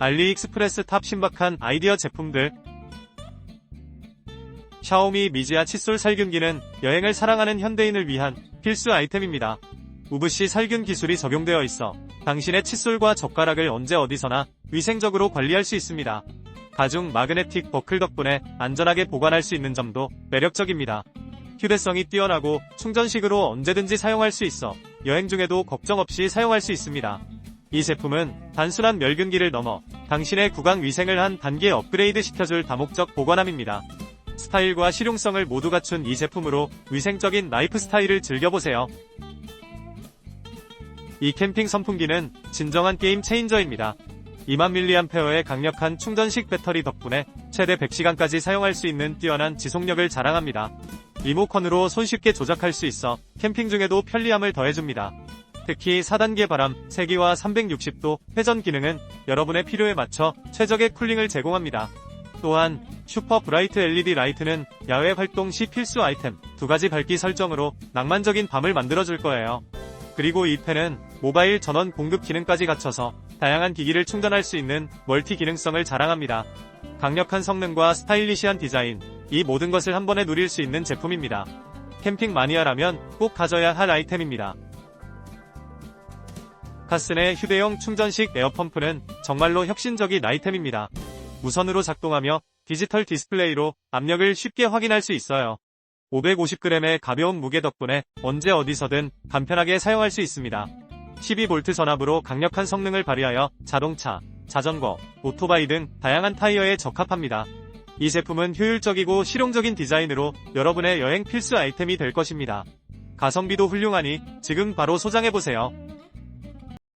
알리익스프레스 탑 신박한 아이디어 제품들 샤오미 미지아 칫솔 살균기는 여행을 사랑하는 현대인을 위한 필수 아이템입니다. UVC 살균 기술이 적용되어 있어 당신의 칫솔과 젓가락을 언제 어디서나 위생적으로 관리할 수 있습니다. 가중 마그네틱 버클 덕분에 안전하게 보관할 수 있는 점도 매력적입니다. 휴대성이 뛰어나고 충전식으로 언제든지 사용할 수 있어 여행 중에도 걱정 없이 사용할 수 있습니다. 이 제품은 단순한 멸균기를 넘어 당신의 구강 위생을 한 단계 업그레이드 시켜줄 다목적 보관함입니다. 스타일과 실용성을 모두 갖춘 이 제품으로 위생적인 라이프 스타일을 즐겨보세요. 이 캠핑 선풍기는 진정한 게임 체인저입니다. 2만mAh의 강력한 충전식 배터리 덕분에 최대 100시간까지 사용할 수 있는 뛰어난 지속력을 자랑합니다. 리모컨으로 손쉽게 조작할 수 있어 캠핑 중에도 편리함을 더해줍니다. 특히 4단계 바람, 세기와 360도 회전 기능은 여러분의 필요에 맞춰 최적의 쿨링을 제공합니다. 또한 슈퍼 브라이트 LED 라이트는 야외 활동 시 필수 아이템 두 가지 밝기 설정으로 낭만적인 밤을 만들어줄 거예요. 그리고 이 펜은 모바일 전원 공급 기능까지 갖춰서 다양한 기기를 충전할 수 있는 멀티 기능성을 자랑합니다. 강력한 성능과 스타일리시한 디자인, 이 모든 것을 한 번에 누릴 수 있는 제품입니다. 캠핑 마니아라면 꼭 가져야 할 아이템입니다. 카슨의 휴대용 충전식 에어펌프는 정말로 혁신적인 아이템입니다. 무선으로 작동하며 디지털 디스플레이로 압력을 쉽게 확인할 수 있어요. 550g의 가벼운 무게 덕분에 언제 어디서든 간편하게 사용할 수 있습니다. 12V 전압으로 강력한 성능을 발휘하여 자동차, 자전거, 오토바이 등 다양한 타이어에 적합합니다. 이 제품은 효율적이고 실용적인 디자인으로 여러분의 여행 필수 아이템이 될 것입니다. 가성비도 훌륭하니 지금 바로 소장해보세요.